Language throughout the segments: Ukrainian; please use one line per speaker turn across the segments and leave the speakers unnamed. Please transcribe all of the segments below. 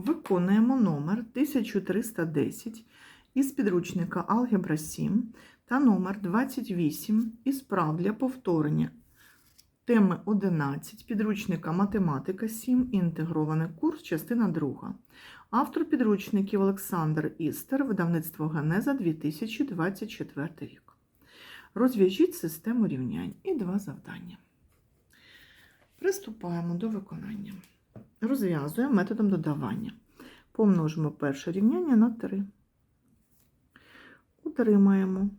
Виконуємо номер 1310 із підручника Алгебра 7 та номер 28 із прав для повторення теми 11 підручника Математика 7. Інтегрований курс, частина 2. Автор підручників Олександр Істер, видавництво Генеза 2024 рік. Розв'яжіть систему рівнянь і два завдання. Приступаємо до виконання. Розв'язуємо методом додавання. Помножимо перше рівняння на 3. Отримаємо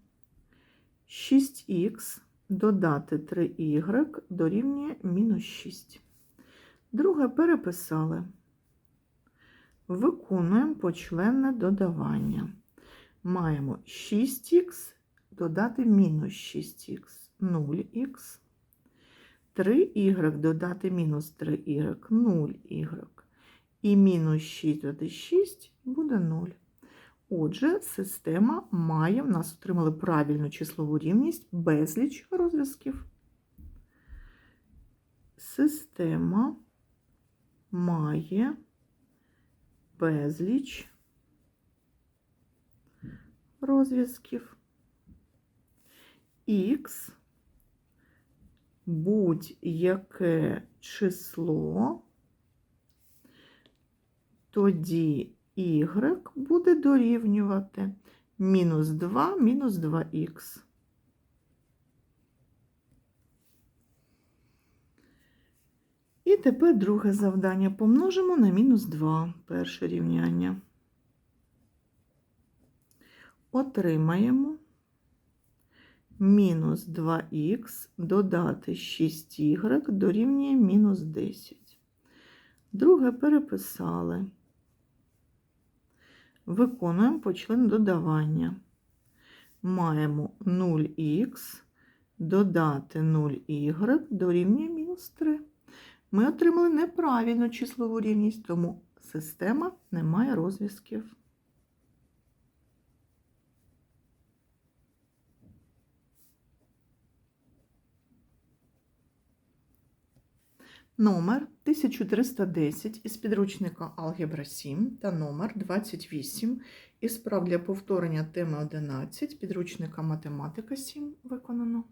6х додати 3y дорівнює мінус 6. Друге переписали. Виконуємо почленне додавання. Маємо 6х додати мінус 6х 0х. 3y додати мінус 3y 0y. І мінус 6 додати 6 буде 0. Отже, система має, в нас отримали правильну числову рівність безліч розв'язків. Система має безліч розв'язків. Х будь-яке число, тоді y буде дорівнювати мінус 2 мінус 2х. І тепер друге завдання помножимо на мінус 2 перше рівняння. Отримаємо мінус 2х додати 6y дорівнює мінус 10. Друге переписали. Виконуємо почлен додавання. Маємо 0х додати 0y дорівнює мінус 3. Ми отримали неправильну числову рівність, тому система не має розв'язків. Номер 1310 із підручника Алгебра 7 та номер 28 із прав для повторення теми 11 підручника Математика 7 виконано.